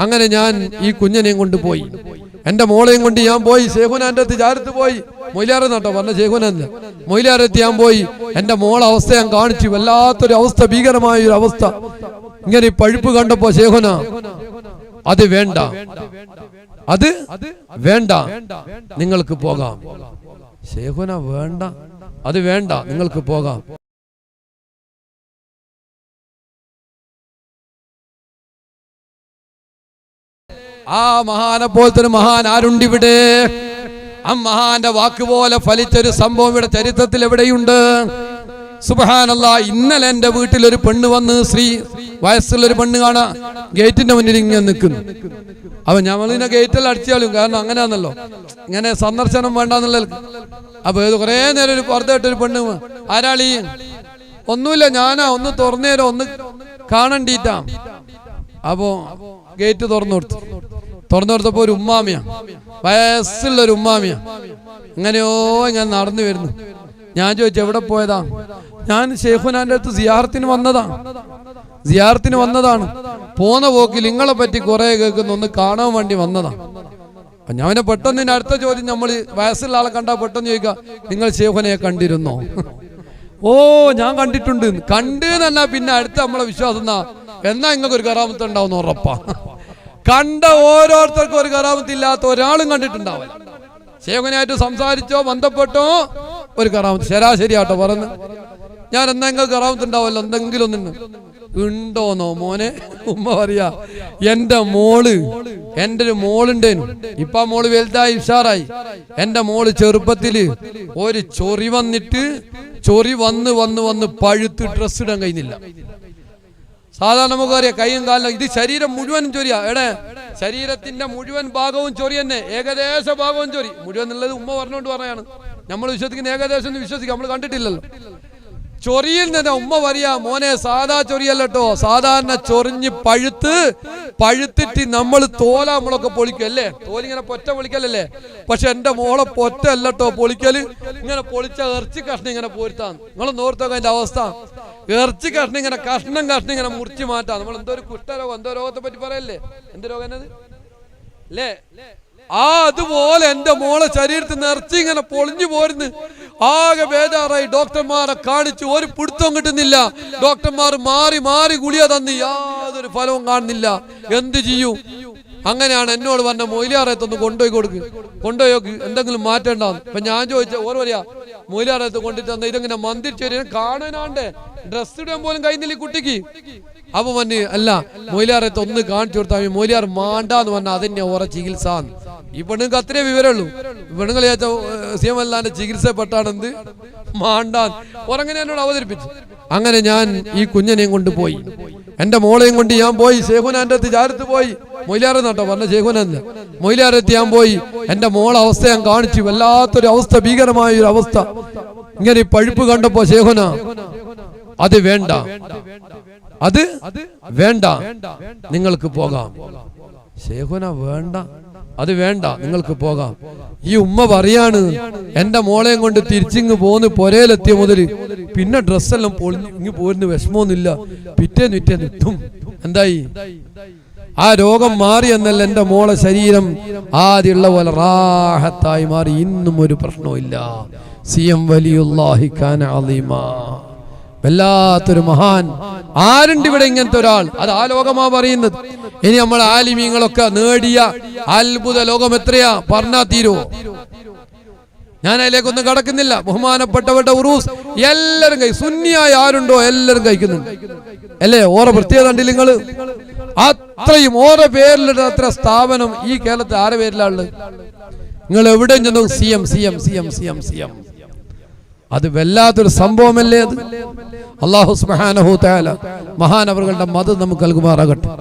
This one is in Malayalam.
അങ്ങനെ ഞാൻ ഈ കുഞ്ഞിനെയും കൊണ്ട് പോയി. എന്റെ മോളെയും കൊണ്ട് ഞാൻ പോയി. ശേഖുനാന്റെ അടുത്ത് ചാരത്ത് പോയി. മൊയിലാറ് നട്ടോ പറഞ്ഞ ശേഖുനല്ല മൊയിലാറെത്തി ഞാൻ പോയി. എന്റെ മോളെ അവസ്ഥ ഞാൻ കാണിച്ചു. വല്ലാത്തൊരു അവസ്ഥ ഭീകരമായ ഒരു അവസ്ഥ. ഇങ്ങനെ ഈ പഴുപ്പ് കണ്ടപ്പോ ശേഖുന അത് വേണ്ട. അത് വേണ്ട. നിങ്ങൾക്ക് പോകാം. ശേഖുന വേണ്ട. അത് വേണ്ട. നിങ്ങൾക്ക് പോകാം. ആ മഹാനെ പോലത്തെ ഒരു മഹാൻ ആരുണ്ടിവിടെ? ആ മഹാന്റെ വാക്കുപോലെ ഫലിച്ചൊരു സംഭവം ഇവിടെ ചരിത്രത്തിൽ എവിടെയുണ്ട്? സുബഹാനല്ല ഇന്നലെ എന്റെ വീട്ടിൽ ഒരു പെണ്ണ് വന്ന് ശ്രീ വയസ്സുള്ള ഒരു പെണ്ണ് കാണാ ഗേറ്റിന്റെ മുന്നിൽ ഇങ്ങനെ നിൽക്കുന്നു അപ്പൊ ഞമ്മളിനെ ഗേറ്റിൽ അടിച്ചാലും കാരണം അങ്ങനെയാണല്ലോ. ഇങ്ങനെ സന്ദർശനം വേണ്ടെന്നുള്ള അപ്പൊ ഇത് കുറേ നേരം ഒരു പുറത്തേട്ടൊരു പെണ്ണ് ആരാളി? ഒന്നുമില്ല ഞാനാ ഒന്ന് തുറന്നേരോ ഒന്ന് കാണണ്ടീറ്റാ അപ്പോ ഗേറ്റ് തുറന്നു കൊടുത്തു. തുറന്നു കൊടുത്തപ്പോ ഒരു ഉമ്മാമിയ. വയസ്സുള്ള ഒരു ഉമ്മാമിയ. എങ്ങനെയോ ഇങ്ങനെ നടന്നു വരുന്നു. ഞാൻ ചോദിച്ചു എവിടെ പോയതാ? ഞാൻ ഷെയ്ഖുനാന്റെ അടുത്ത് സിയാറത്തിന് വന്നതാ. സിയാറത്തിന് വന്നതാണ്. പോന്ന പോക്കിൽ നിങ്ങളെ പറ്റി കുറെ കേൾക്കുന്നു. ഒന്ന് കാണാൻ വേണ്ടി വന്നതാ. ഞാൻ പിന്നെ പെട്ടെന്ന് ഇനി അടുത്ത ചോദ്യം നമ്മൾ വയസ്സുള്ള ആളെ കണ്ടാ പെട്ടെന്ന് ചോദിക്കുക നിങ്ങൾ ഷെയ്ഖുനെ കണ്ടിരുന്നോ? ഓ ഞാൻ കണ്ടിട്ടുണ്ട്. കണ്ട് തന്നെ പിന്നെ അടുത്ത നമ്മളെ വിശ്വാസം എന്നാ എന്നാ നിങ്ങൾക്ക് ഒരു കറാമത്ത് ഉണ്ടാവുന്ന ഉറപ്പാ. കണ്ട ഓരോരുത്തർക്കും ഒരു കറാമത്ത് ഇല്ലാത്ത ഒരാളും കണ്ടിട്ടുണ്ടാവില്ല. ശേഖനായിട്ട് സംസാരിച്ചോ ബന്ധപ്പെട്ടോ ഒരു കറാമത്ത് ശരാശരിയാട്ടോ പറഞ്ഞു. ഞാൻ എന്തെങ്കിലും കറാമത്ത് ഉണ്ടാവല്ലോ എന്തെങ്കിലും ഒന്ന് ഉണ്ടോന്നോ മോനെ? ഉമ്മ പറയാ എന്റെ മോൾ എന്റെ ഒരു മോളുണ്ടേനു. ഇപ്പൊ മോൾ വലുതായി ഉഷാറായി. എന്റെ മോൾ ചെറുപ്പത്തിൽ ഒരു ചൊറി വന്നിട്ട് ചൊറി വന്ന് വന്ന് വന്ന് പഴുത്ത് ഡ്രസ്സ് ഇടാൻ കഴിയുന്നില്ല സാധാരണ നമുക്കറിയാം കൈയും കാലിലും ഇത് ശരീരം മുഴുവൻ ചൊരിയ. എടേ ശരീരത്തിന്റെ മുഴുവൻ ഭാഗവും ചൊറി തന്നെ. ഏകദേശ ഭാഗവും ചൊറി. മുഴുവൻ എന്നുള്ളത് ഉമ്മ പറഞ്ഞുകൊണ്ട് പറയാണ്. നമ്മൾ വിശ്വസിക്കുന്ന ഏകദേശം എന്ന് വിശ്വസിക്കും. നമ്മൾ കണ്ടിട്ടില്ലല്ലോ. ചൊറിയിൽ നിന്ന് ഉമ്മ പറയാ മോനെ സാധാ ചൊറിയല്ലോ സാധാരണ ചൊറിഞ്ഞ് പഴുത്ത് പഴുത്തിട്ട് നമ്മൾ തോല നമ്മളൊക്കെ പൊളിക്കും അല്ലേ? തോലിങ്ങനെ പൊറ്റ പൊളിക്കലല്ലേ? പക്ഷെ എന്റെ മോളെ പൊറ്റ അല്ലട്ടോ പൊളിക്കൽ. ഇങ്ങനെ പൊളിച്ച ഇറച്ചി കഷ്ണം ഇങ്ങനെ പോരുത്താന്ന്. നിങ്ങൾ നോർത്തൊക്കെ അതിന്റെ അവസ്ഥ. ഇറച്ചി കഷ്ണം ഇങ്ങനെ കഷ്ണം കഷ്ണം ഇങ്ങനെ മുറിച്ച് മാറ്റാം. നമ്മൾ എന്തോ ഒരു കുഷ്ഠരോഗം എന്തോ രോഗത്തെ പറ്റി പറയല്ലേ? എന്ത് രോഗം അല്ലേ ആ അതുപോലെ എന്റെ മോളെ ശരീരത്തിൽ നിറച്ച് ഇങ്ങനെ പൊളിഞ്ഞു പോരുന്നു. ആകെ ബേജാറായി. ഡോക്ടർമാരെ കാണിച്ചു ഒരു പിടുത്തവും കിട്ടുന്നില്ല. ഡോക്ടർമാർ മാറി മാറി ഗുളിയ തന്ന് യാതൊരു ഫലവും കാണുന്നില്ല. എന്ത് ചെയ്യൂ? അങ്ങനെയാണ് എന്നോട് പറഞ്ഞ മൊയിലാറയത്തൊന്ന് കൊണ്ടുപോയി കൊടുക്ക്. കൊണ്ടുപോയി എന്തെങ്കിലും മാറ്റേണ്ടാന്ന്. അപ്പൊ ഞാൻ ചോദിച്ച ഓർ പറയാ മൊയിലാറയത്ത് കൊണ്ടിട്ട് തന്ന ഇതെങ്ങനെ മന്ദിരിച്ചു കാണാനാണ്ട് ഡ്രസ് ഇടാൻ പോലും കഴിഞ്ഞില്ല കുട്ടിക്ക്. അപ്പൊ മഞ്ഞ് അല്ല മൊയിലാറയത്ത് ഒന്ന് കാണിച്ചു കൊടുത്താൽ മൊയിലാർ മാണ്ടാന്ന് പറഞ്ഞാൽ അതിന്റെ ഓറ ചികിത്സ ഈ പെണ്ണുങ്ങൾക്ക് അത്രേ വിവരമുള്ളൂ. പെണ്ണുങ്ങൾ ചേച്ച സി ചികിത്സപ്പെട്ടാണെന്ത്? മാണ്ടാൻ ഓരങ്ങനെ എന്നോട് അവതരിപ്പിച്ചു അങ്ങനെ ഞാൻ ഈ കുഞ്ഞിനെയും കൊണ്ട് എന്റെ മോളെയും കൊണ്ട് ഞാൻ പോയി. ശേഖുനാന്റെ അടുത്ത് ചാരത്ത് പോയി. മൊയിലാറ് നട്ടോ പറഞ്ഞ ശേഖുനല്ല മൊയിലാരെത്തി ഞാൻ പോയി. എന്റെ മോളെ അവസ്ഥ ഞാൻ കാണിച്ചു. വല്ലാത്തൊരു അവസ്ഥ ഭീകരമായ ഒരു അവസ്ഥ. ഇങ്ങനെ പഴുപ്പ് കണ്ടപ്പോ ശേഖുന അത് വേണ്ട. അത് വേണ്ട. നിങ്ങൾക്ക് പോകാം. ശേഖുന വേണ്ട. അത് വേണ്ട നിങ്ങൾക്ക് പോകാം. ഈ ഉമ്മ പറയാണ് എന്റെ മോളെയും കൊണ്ട് തിരിച്ചിങ് പോന്ന് പൊരയിലെത്തിയ മുതൽ പിന്നെ ഡ്രസ്സെല്ലാം ഇങ്ങ് പോരുന്ന വിഷമമൊന്നുമില്ല. പിറ്റേന്ന് പിറ്റേന്ന് നിത്തും. എന്തായി? ആ രോഗം മാറി എന്നല്ല എന്റെ മോളെ ശരീരം ആദ്യമുള്ള പോലെ റാഹത്തായി മാറി. ഇന്നും ഒരു പ്രശ്നവും ഇല്ല സി എം വലിയുല്ലാഹി ഖാൻ അലീമാ. വല്ലാത്തൊരു മഹാൻ. ആരുണ്ട് ഇവിടെ ഇങ്ങനത്തെ ഒരാൾ? അത് ആ ലോകമാ പറയുന്നത് ഇനി നമ്മൾ ആലിമീങ്ങളൊക്കെ നേടിയ അത്ഭുത ലോകം എത്രയാ? പറഞ്ഞാ തീരുവോ ഞാൻ അതിലേക്കൊന്നും കടക്കുന്നില്ല. ബഹുമാനപ്പെട്ടവരുടെ ഉറൂസ് എല്ലാരും കഴി സുന്നിയായ ആരുണ്ടോ? എല്ലാരും കഴിക്കുന്നുണ്ട്. അല്ലേ? ഓരോ പ്രത്യേകത കണ്ടില്ല നിങ്ങൾ? അത്രയും ഓരോ പേരിലിട്ട് അത്ര സ്ഥാപനം ഈ കേരളത്തിൽ ആരെ പേരിലാണ് നിങ്ങൾ എവിടെയും ചെന്നു C M C M C M C M C M. അത് വല്ലാത്തൊരു സംഭവമല്ലേ അത്? അള്ളാഹു സുബ്ഹാനഹു തആല മഹാനവറുകളുടെ മതം നമുക്ക് നൽകുമാറാകട്ടെ.